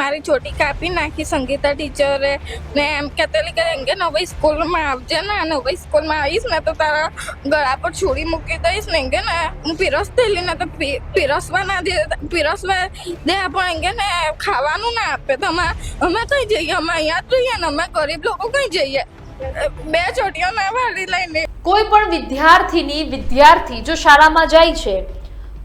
મારી ચોટી કાપી નાખી, સંગીતા ટીચરે ને એમ કહેતેલી કે એમ કે નવી સ્કૂલમાં આવજે ને નવી સ્કૂલમાં આવીશ ને તો તારા ગળા પર છોડી મૂકી દઈશ ને કે ને હું પીરસ થયેલી ને તો પીરસવા ના દે, પીરસવા દે, પણ કે ને ખાવાનું ના આપે. તો અમે અમે કઈ જઈએ? અમે અહીંયા જ રહીએ ને, અમે ગરીબ લોકો કઈ જઈએ? બે ચોટીઓ ના વાળી લઈને કોઈ પણ વિદ્યાર્થીની વિદ્યાર્થી જો શાળામાં જાય છે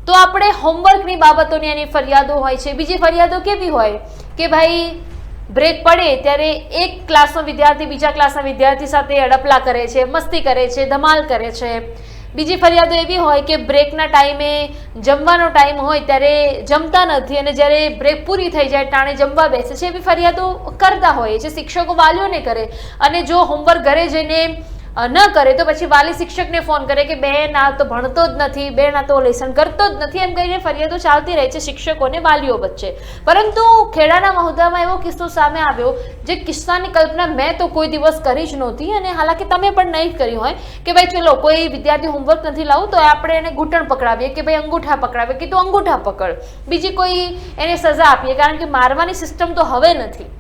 તો આપણે હોમવર્કની બાબતોની એની ફરિયાદો હોય છે. બીજી ફરિયાદો કેવી હોય કે ભાઈ બ્રેક પડે ત્યારે એક ક્લાસનો વિદ્યાર્થી બીજા ક્લાસના વિદ્યાર્થી સાથે અડપલા કરે છે, મસ્તી કરે છે, ધમાલ કરે છે. બીજી ફરિયાદો એવી હોય કે બ્રેકના ટાઈમે જમવાનો ટાઈમ હોય ત્યારે જમતા નથી અને જ્યારે બ્રેક પૂરી થઈ જાય ટાણે જમવા બેસે છે. એવી ફરિયાદો કરતા હોય છે. શિક્ષકો વાલીઓને કરે અને જો હોમવર્ક ઘરે જઈને ન કરે તો પછી વાલી શિક્ષકને ફોન કરે કે બેન, આ તો ભણતો જ નથી, બેન, આ તો લેસન કરતો જ નથી. એમ કહીને ફરિયાદો ચાલતી રહે છે શિક્ષકોને વાલીઓ વચ્ચે. પરંતુ ખેડાના મહોદામાં એવો કિસ્સો સામે આવ્યો જે કિસ્સાની કલ્પના મેં તો કોઈ દિવસ કરી જ નહોતી અને હાલાકી તમે પણ નહીં કરી હોય કે ભાઈ ચલો, કોઈ વિદ્યાર્થી હોમવર્ક નથી લાવું તો આપણે એને ઘૂંટણ પકડાવીએ કે ભાઈ અંગૂઠા પકડાવીએ કે તું અંગૂઠા પકડ. બીજી કોઈ એને સજા આપીએ, કારણ કે મારવાની સિસ્ટમ તો હવે નથી.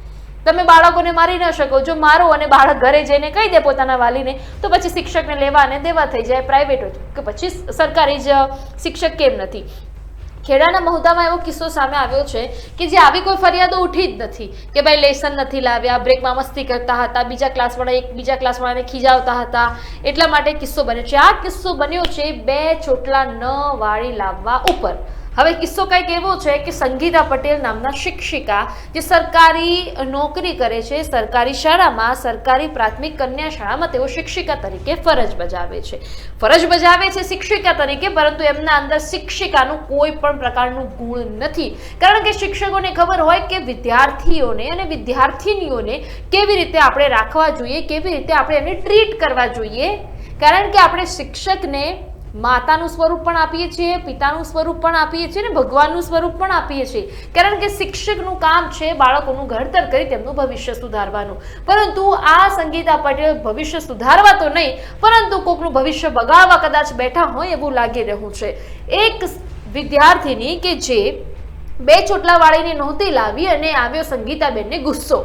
તમે બાળકોને મારી ન શકો. જો મારો અને બાળક ઘરે જઈને કહી દે પોતાના વાલીને, તો પછી શિક્ષકને લેવા અને દેવા થઈ જાય પ્રાઇવેટ કે પછી સરકારી જ શિક્ષક કેમ નથી? ખેડાના મહુદામાં એવો કિસ્સો સામે આવ્યો છે કે જે આવી કોઈ ફરિયાદો ઉઠી જ નથી. કે ભાઈ લેસન નથી લાવ્યા બ્રેકમાં મસ્તી કરતા હતા, બીજા ક્લાસવાળા એક, બીજા ક્લાસવાળાને ખીજાવતા હતા. એટલા માટે કિસ્સો બન્યો છે. આ કિસ્સો બન્યો છે બે ચોટલા ન વાળી લાવવા ઉપર. હવે કિસ્સો કંઈક એવો છે કે સંગીતા પટેલ નામના શિક્ષિકા, જે સરકારી નોકરી કરે છે, સરકારી શાળામાં સરકારી પ્રાથમિક કન્યા શાળામાં તેઓ શિક્ષિકા તરીકે ફરજ બજાવે છે. ફરજ બજાવે છે શિક્ષિકા તરીકે, પરંતુ એમના અંદર શિક્ષિકાનું કોઈ પણ પ્રકારનું ગુણ નથી. કારણ કે શિક્ષકોને ખબર હોય કે વિદ્યાર્થીઓને અને વિદ્યાર્થીનીઓને કેવી રીતે આપણે રાખવા જોઈએ, કેવી રીતે આપણે એને ટ્રીટ કરવા જોઈએ? કારણ કે આપણે શિક્ષકને માતાનું સ્વરૂપ પણ આપીએ છીએ, પિતાનું સ્વરૂપ પણ આપીએ છીએ અને ભગવાનનું સ્વરૂપ પણ આપીએ છીએ. કારણ કે શિક્ષકનું કામ છે બાળકોનું ઘડતર કરી તેમનું ભવિષ્ય સુધારવાનું. પરંતુ આ સંગીતા પટેલ ભવિષ્ય સુધારવા તો નહીં, પરંતુ કોકનું ભવિષ્ય બગાડવા કદાચ બેઠા હોય એવું લાગી રહ્યું છે. એક વિદ્યાર્થીની કે જે બે ચોટલા વાળીને નહોતી લાવી અને આવ્યો સંગીતાબેનને ગુસ્સો.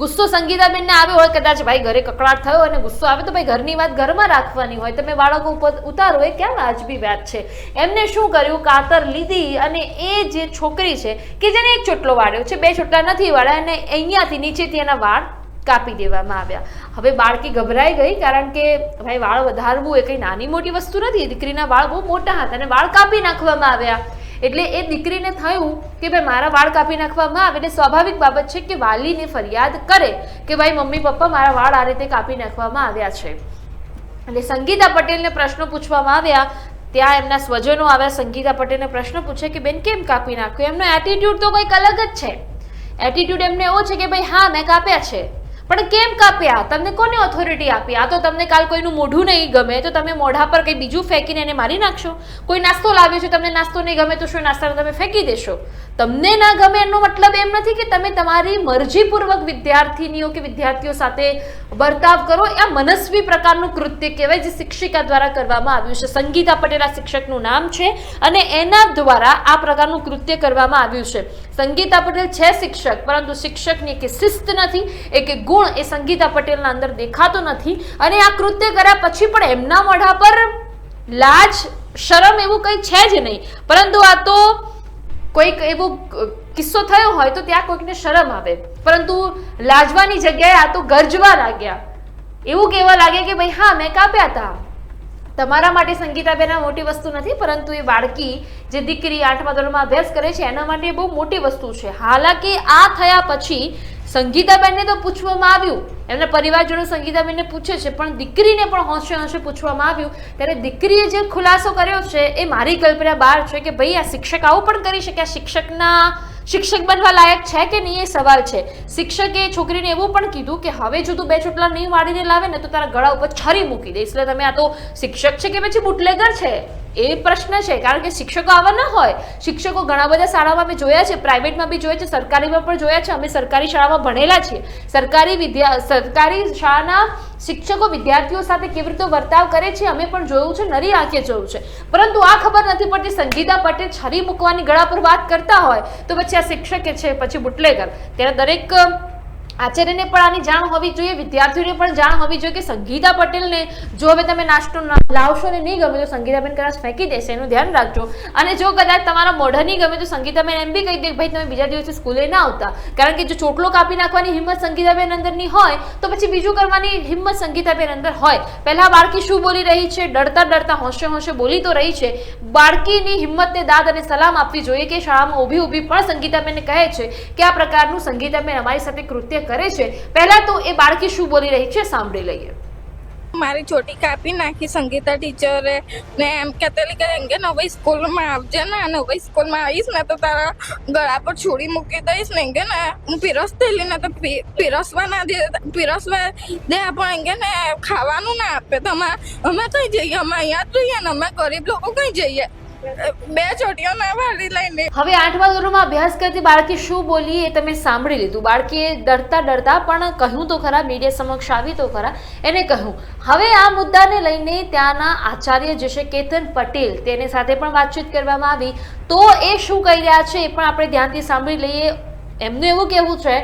ગુસ્સો સંગીતાબેનને આવ્યો હોય કદાચ ભાઈ ઘરે કકડાટ થયો અને ગુસ્સો આવે તો ભાઈ ઘરની વાત ઘરમાં રાખવાની હોય. તમે બાળકો ઉપર ઉતારો, એ ક્યાં વાજબી વાત છે? એમને શું કર્યું? કાતર લીધી અને એ જે છોકરી છે કે જેને એક ચોટલો વાળ્યો છે, બે ચોટલા નથી વાળ્યા અને અહીંયાથી નીચેથી એના વાળ કાપી દેવામાં આવ્યા. હવે બાળકી ગભરાઈ ગઈ કારણ કે ભાઈ વાળ વધારવું એ કંઈ નાની મોટી વસ્તુ નથી. દીકરીના વાળ બહુ મોટા હતા અને વાળ કાપી નાખવામાં આવ્યા. એટલે એ દીકરીને થયું કે ભાઈ મારા વાળ કાપી નાખવામાં આવે એટલે સ્વાભાવિક બાબત છે કે વાલીને ફરિયાદ કરે કે ભાઈ મમ્મી, પપ્પા મારા વાળ આ રીતે કાપી નાખવામાં આવ્યા છે. એટલે સંગીતા પટેલને પ્રશ્નો પૂછવામાં આવ્યા. ત્યાં એમના સ્વજનો આવ્યા. સંગીતા પટેલને પ્રશ્ન પૂછે કે બેન કેમ કાપી નાખ્યું? એમનો એટીટ્યુડ તો કંઈક અલગ જ છે. એટીટ્યુડ એમને એવો છે કે ભાઈ, હા, મેં કાપ્યા છે. પણ કેમ કાપ્યા? તમને કોને ઓથોરિટી આપી? આ તો તમને કાલ કોઈનું મોઢું નહીં ગમે, તો તમે મોઢા પર કંઈ બીજું ફેંકીને એને મારી નાખશો? કોઈ નાસ્તો લાવ્યો છે, તમને નાસ્તો નહીં ગમે, તો શું નાસ્તાને તમે ફેંકી દેશો? તમને ના ગમે એનો મતલબ એમ નથી કે તમે તમારી મરજીપૂર્વક વિદ્યાર્થીનીઓ કે વિદ્યાર્થીઓ સાથે વર્તાવ કરો. એ આ મનસ્વી પ્રકારનું કૃત્ય કહેવાય, જે શિક્ષિકા દ્વારા કરવામાં આવ્યું છે. સંગીતા પટેલ આ શિક્ષકનું નામ છે અને એના દ્વારા આ પ્રકારનું કૃત્ય કરવામાં આવ્યું છે. સંગીતા પટેલ છે શિક્ષક, પરંતુ શિક્ષકની કે શિસ્ત નથી એ કે ગુણ એ સંગીતા પટેલના અંદર દેખાતો નથી અને આ કૃત્ય કર્યા પછી પણ એમના મોઢા પર લાજ, શરમ એવું કંઈ છે જ નહીં. પરંતુ આ તો કોઈક એવો કિસ્સો થયો હોય તો ત્યાં કોઈકને શરમ આવે. પરંતુ લાજવાની જગ્યાએ આ તો ગરજવા લાગ્યા. એવું કહેવા લાગે કે ભાઈ, હા, મેં કાપ્યા હતા તમારા માટે સંગીતાબેન આ મોટી વસ્તુ નથી, પરંતુ એ બાળકી જે દીકરી આઠમા ધોરણમાં અભ્યાસ કરે છે, એના માટે બહુ મોટી વસ્તુ છે. હાલાકી આ થયા પછી સંગીતાબેનને તો પૂછવામાં આવ્યું. એમના પરિવારજનો સંગીતાબેનને પૂછે છે, પણ દીકરીને પણ હોંશે હોંશે પૂછવામાં આવ્યું? ત્યારે દીકરીએ જે ખુલાસો કર્યો છે, એ મારી કલ્પના બહાર છે કે ભાઈ આ શિક્ષક આવું પણ કરી શકે? આ શિક્ષકના શિક્ષક બનવા લાયક છે કે નહીં એ સવાલ છે. શિક્ષકે છોકરીને એવું પણ કીધું કે, હવે જો તું બે ચોટલા નહીં વાળીને લાવે ને તો તારા ગળા ઉપર છરી મૂકી દઈશ. એટલે તમે આ તો શિક્ષક છે કે પછી બુટલેગર છે? એ પ્રશ્ન છે, કારણ કે શિક્ષકો આવા ન હોય. શિક્ષકો ઘણા બધા શાળામાં અમે જોયા છે, પ્રાઇવેટમાં બી જોયા છે, સરકારીમાં પણ જોયા છે, અમે સરકારી શાળામાં ભણેલા છીએ. સરકારી વિદ્યા, સરકારી શાળાના શિક્ષકો વિદ્યાર્થીઓ સાથે કેવી રીતે વર્તાવ કરે છે, અમે પણ જોયું છે, નરી આંખે જોયું છે. પરંતુ આ ખબર નથી પડતી, સંગીતા પટેલ છરી મૂકવાની ગળા પર વાત કરતા હોય, તો પછી આ શિક્ષકે છે, પછી બુટલેગર. ત્યારે દરેક આચાર્યને પણ આની જાણ હોવી જોઈએ, વિદ્યાર્થીઓને પણ જાણ હોવી જોઈએ કે સંગીતા પટેલને જો હવે તમે નાસ્તો લાવશો ને નહીં ગમે તો સંગીતાબેન કદાચ ફેંકી દેશે, એનું ધ્યાન રાખજો. અને જો કદાચ તમારા મોઢા નહીં ગમે તો સંગીતાબેન એમ બી કહી દે ભાઈ તમે બીજા દિવસે સ્કૂલે ના આવતા. કારણ કે જો ચોટલો કાપી નાખવાની હિંમત સંગીતાબેન અંદરની હોય, તો પછી બીજું કરવાની હિંમત સંગીતાબેન અંદર હોય. પહેલાં બાળકી શું બોલી રહી છે? ડરતા ડરતા હોંશે હોંશે બોલી તો રહી છે. બાળકીની હિંમતને દાદ અને સલામ આપવી જોઈએ કે શાળામાં ઊભી ઊભી પણ સંગીતાબેનને કહે છે કે આ પ્રકારનું સંગીતાબેન અમારી સાથે કૃત્ય કરે છે. પહેલા તો એ બાળકી શું બોલી રહી છે સાંભળી લઈએ. મારી ચોટી કાપી નાખી સંગીતા ટીચરે ને એમ કહેતેલી કે એમ કે નવી સ્કૂલમાં આવજે ને નવી સ્કૂલમાં આવીશ ને તો તારા ગળા પર છોડી મૂકી દઈશ ને કે ને હું પીરસ થયેલી ને તો પીરસવા ના દે, પીરસવા દે, પણ એમ ને ખાવાનું ના આપે. તો અમે કઈ જઈએ? અમે અહીંયા જ રહીએ ને, અમે ગરીબ લોકો કઈ જઈએ? બે ચોટીઓ ના વાળી લઈને. હવે આઠમા ધોરણમાં અભ્યાસ કરતી બાળકી શું બોલી એ તમે સાંભળી લીધું. બાળકીએ ડરતા ડરતા પણ કહ્યું તો ખરા મીડિયા સમક્ષ આવી તો ખરા, એને કહ્યું. હવે આ મુદ્દાને લઈને ત્યાંના આચાર્ય જે છે કેતન પટેલ તેની સાથે પણ વાતચીત કરવામાં આવી. તો એ શું કહી રહ્યા છે એ પણ આપણે ધ્યાનથી સાંભળી લઈએ. એમનું એવું કહેવું છે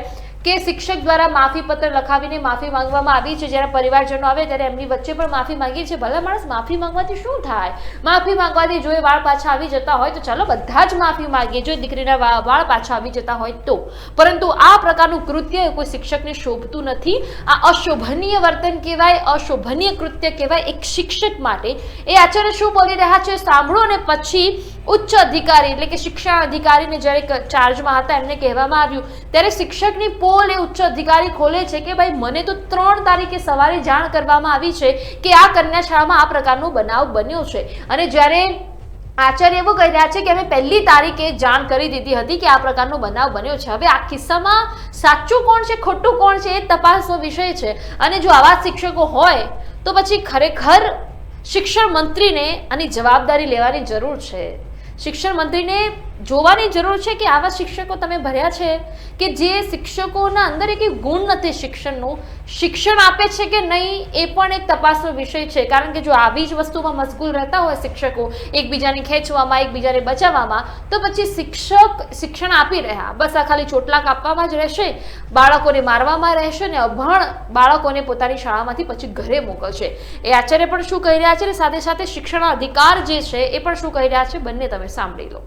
કે શિક્ષક દ્વારા માફી પત્ર લખાવીને માફી માંગવામાં આવી છે. જ્યારે પરિવારજનો આવે ત્યારે એમની વચ્ચે પણ માફી માંગી છે ભલા માણસ માફી માંગવાથી શું થાય? માફી માંગવાથી જો એ વાળ પાછા આવી જતા હોય તો ચાલો બધા જ માફી માંગીએ. જો દીકરીના વાળ પાછા આવી જતા હોય તો. પરંતુ આ પ્રકારનું કૃત્ય કોઈ શિક્ષકને શોભતું નથી. આ અશોભનીય વર્તન કહેવાય. અશોભનીય કૃત્ય કહેવાય એક શિક્ષક માટે. એ આચાર્ય શું બોલી રહ્યા છે? સાંભળો અને પછી ઉચ્ચ અધિકારી એટલે કે શિક્ષણ અધિકારીને જ્યારે ચાર્જમાં હતા, એમને કહેવામાં આવ્યું. ત્યારે શિક્ષકની પોલ એ ઉચ્ચ અધિકારી ખોલે છે કે ભાઈ, મને તો ત્રણ તારીખે સવારે જાણ કરવામાં આવી છે કે આ કન્યાશાળામાં આ પ્રકારનો બનાવ બન્યો છે. અને જ્યારે આચાર્ય એવું કહી રહ્યા છે કે અમે પહેલી તારીખે જાણ કરી દીધી હતી કે આ પ્રકારનો બનાવ બન્યો છે. હવે આ કિસ્સામાં સાચું કોણ છે, ખોટું કોણ છે એ તપાસનો વિષય છે. અને જો આવા શિક્ષકો હોય, તો પછી ખરેખર શિક્ષણ મંત્રીને આની જવાબદારી લેવાની જરૂર છે. શિક્ષણ મંત્રીને જોવાની જરૂર છે કે આવા શિક્ષકો તમે ભર્યા છે? કે જે શિક્ષકોના અંદર એક ગુણ નથી શિક્ષણનું? શિક્ષણ આપે છે કે નહીં એ પણ એક તપાસનો વિષય છે. કારણ કે જો આવી જ વસ્તુમાં મશગુલ રહેતા હોય શિક્ષકો, એકબીજાને ખેંચવામાં, એકબીજાને બચાવવામાં, તો પછી શિક્ષક શિક્ષણ આપી રહ્યા. બસ આ ખાલી ચોટલા કાપવામાં જ રહેશે. બાળકોને મારવામાં રહેશે ને અભણ બાળકોને પોતાની શાળામાંથી પછી ઘરે મોકલશે. એ આચાર્ય પણ શું કહી રહ્યા છે? અને સાથે સાથે શિક્ષણ અધિકાર જે છે એ પણ શું કહી રહ્યા છે? બંને તમે સાંભળી લો.